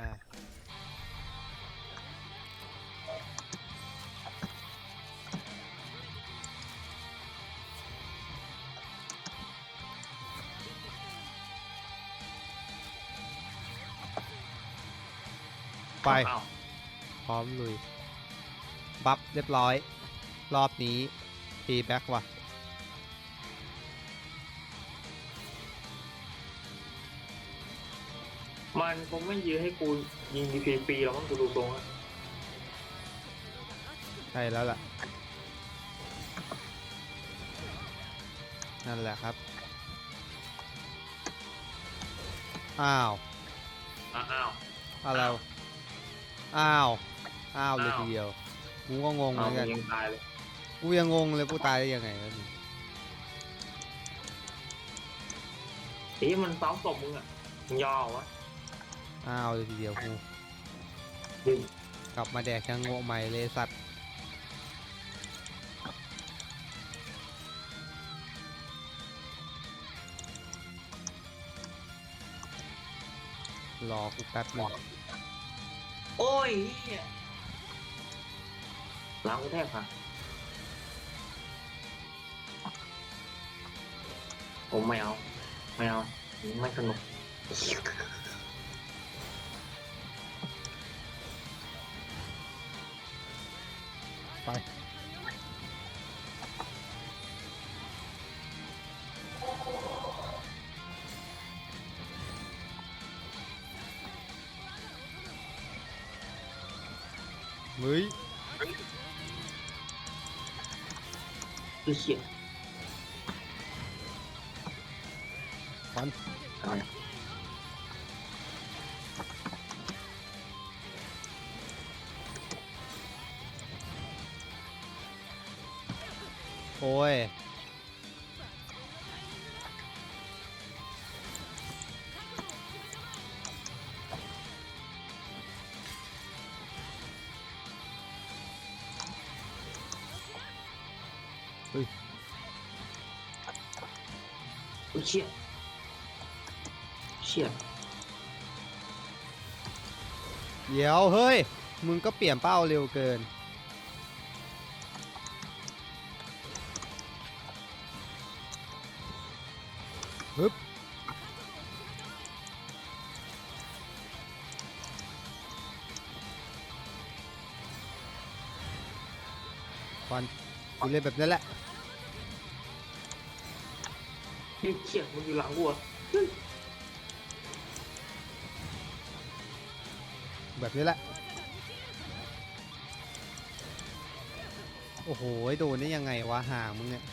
นะไป อ้าวพร้อมลุย บัฟเรียบร้อย รอบนี้ตีแบ็กว่ะ มันคงไม่ยื้อให้กูยิงฟรีๆหรอกมั้งกูดูทรงแล้วใช่แล้วล่ะ นั่นแหละครับ อ้าว อ้าวอ้าวอะไรวะอ้าว อ้าวเลยอ้าวทีเดียว กูก็งงเหมืเอาอนกัน ยังตายเลย กูยังงงเลยกูตายได้ยังไงวะนี่เอ๊ะมันซ้อมศพมึงอะมึงยอมวะ อ้าวเลยทีเดียวกูกลับมาแดกยังโง่ใหม่เลยสัตว์รอกูแป๊บหนึงโอ้ยเหี้ยล้างกูแทบค่ะผมไม่เอา ไม่เอา ไม่สนุก ฮ้ยคือเขียฟันอะไรโอ้ย คือเขียเขียเดี๋ยวเฮ้ย มึงก็เปลี่ยนเป้าเร็วเกิน ฮึบฟันกูเล่นแบบนั้นแหละ นี่เขียมึงอยู่หลังกูเหรอแบบนี้แหละ โอ้โห โดนได้ยังไงวะห่างมึงเนี่ย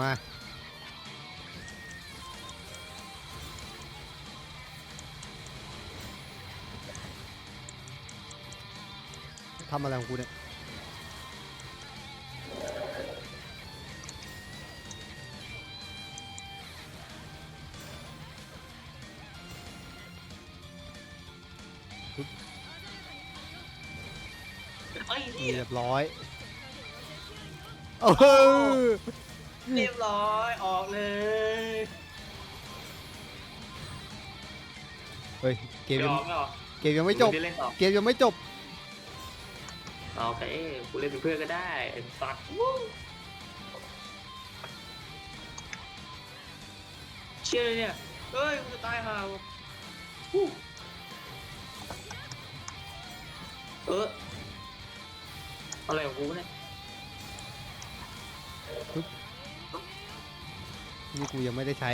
มา ทำอะไรของกูเนี่ยไอ้เหี้ยเรียบร้อยโอ้โหเรียบร้อยออกเลยเฮ้ยเกมไม่ยัองอกไม่ออกเกมยังไม่จบด้เล่นต่อ เกมยังไม่จบ โอเคกูเล่นเป็นเพื่อนก็ได้ไอ้สัตว์วู้เชื่อเลยเนี่ยเฮ้ยกูจะตายห่าว่ะวู้เอออะไรของกูเนี่ยนี่กูยังไม่ได้ใช้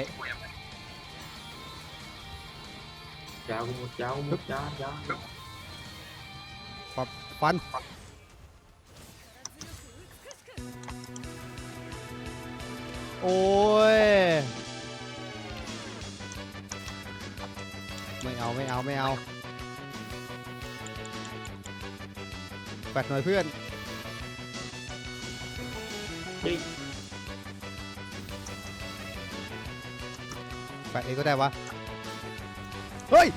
ยาวกูหมดยาวกูหมดยาวยาวปับฟัน โอ้ย ไม่เอาไม่เอาไม่เอาแปดหน่อยเพื่อน เฮ้ย แปดเองก็ได้วะ เฮ้ย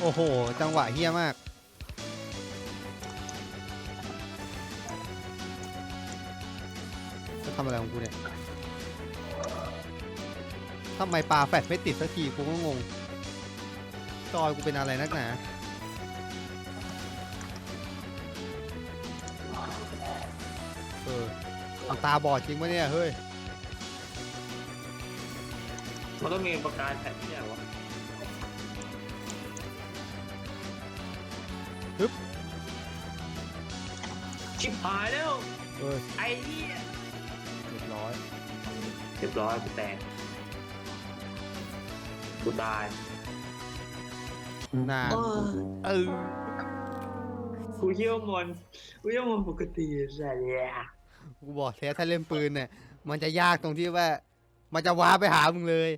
โอ้โห จังหวะเฮี้ยมาก ทำอะไรของกูเนี่ยทำไมปลาแฟดไม่ติดสักทีกูก็งง จอยกูเป็นอะไรนักหนาเออมันตาบอดจริงปะเนี่ย เฮ้ย มันต้องมีประกายแผ่นที่ไหนวะฮึบชิบหายแล้ว เออไอ้เหี้ยเรียบร้อยเรียบร้อยกูแตกกูตายนานเออกูเยี่ยวมอนกูเยี่ยวมอนปกติใช่เนี่ยกูบอกแล้วถ้าเล่นปืนเนี่ยมันจะยากตรงที่ว่า มันจะว้าไปหามึงเลย